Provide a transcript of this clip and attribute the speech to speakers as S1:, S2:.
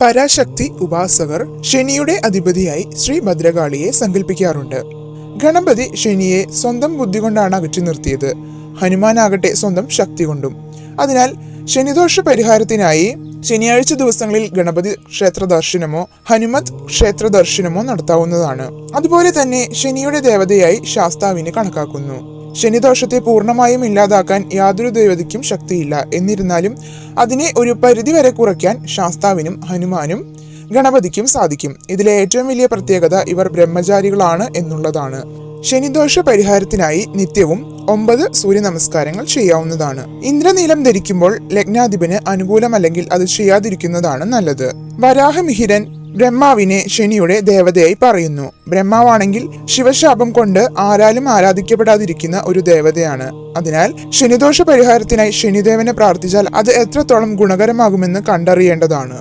S1: പരാശക്തി ഉപാസകർ ശനിയുടെ അധിപതിയായി ശ്രീ ഭദ്രകാളിയെ സങ്കല്പിക്കാറുണ്ട് ഗണപതി ശനിയെ സ്വന്തം ബുദ്ധി കൊണ്ടാണ് അകറ്റി നിർത്തിയത്. ഹനുമാനാകട്ടെ സ്വന്തം ശക്തി കൊണ്ടും. അതിനാൽ ശനിദോഷ പരിഹാരത്തിനായി ശനിയാഴ്ച ദിവസങ്ങളിൽ ഗണപതി ക്ഷേത്ര ദർശനമോ ഹനുമത് ക്ഷേത്ര ദർശനമോ നടത്താവുന്നതാണ്. അതുപോലെ തന്നെ ശനിയുടെ ദേവതയായി ശാസ്താവിനെ കണക്കാക്കുന്നു. ശനിദോഷത്തെ പൂർണമായും ഇല്ലാതാക്കാൻ യാതൊരു ദേവതയ്ക്കും ശക്തിയില്ല. എന്നിരുന്നാലും അതിനെ ഒരു പരിധിവരെ കുറയ്ക്കാൻ ശാസ്താവിനും ഹനുമാനും ഗണപതിക്കും സാധിക്കും. ഇതിലെ ഏറ്റവും വലിയ പ്രത്യേകത ഇവർ ബ്രഹ്മചാരികളാണ് എന്നുള്ളതാണ്. ശനിദോഷ പരിഹാരത്തിനായി നിത്യവും ഒമ്പത് സൂര്യ നമസ്കാരങ്ങൾ ചെയ്യാവുന്നതാണ്. ഇന്ദ്രനീലം ധരിക്കുമ്പോൾ ലഗ്നാധിപന് അനുകൂലമല്ലെങ്കിൽ അത് ചെയ്യാതിരിക്കുന്നതാണ് നല്ലത്. വരാഹമിഹിരൻ ബ്രഹ്മാവിനെ ശനിയുടെ ദേവതയായി പറയുന്നു. ബ്രഹ്മാവാണെങ്കിൽ ശിവശാപം കൊണ്ട് ആരാലും ആരാധിക്കപ്പെടാതിരിക്കുന്ന ഒരു ദേവതയാണ്. അതിനാൽ ശനിദോഷ പരിഹാരത്തിനായി ശനിദേവനെ പ്രാർത്ഥിച്ചാൽ അത് എത്രത്തോളം ഗുണകരമാകുമെന്ന് കണ്ടറിയേണ്ടതാണ്.